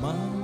Мам,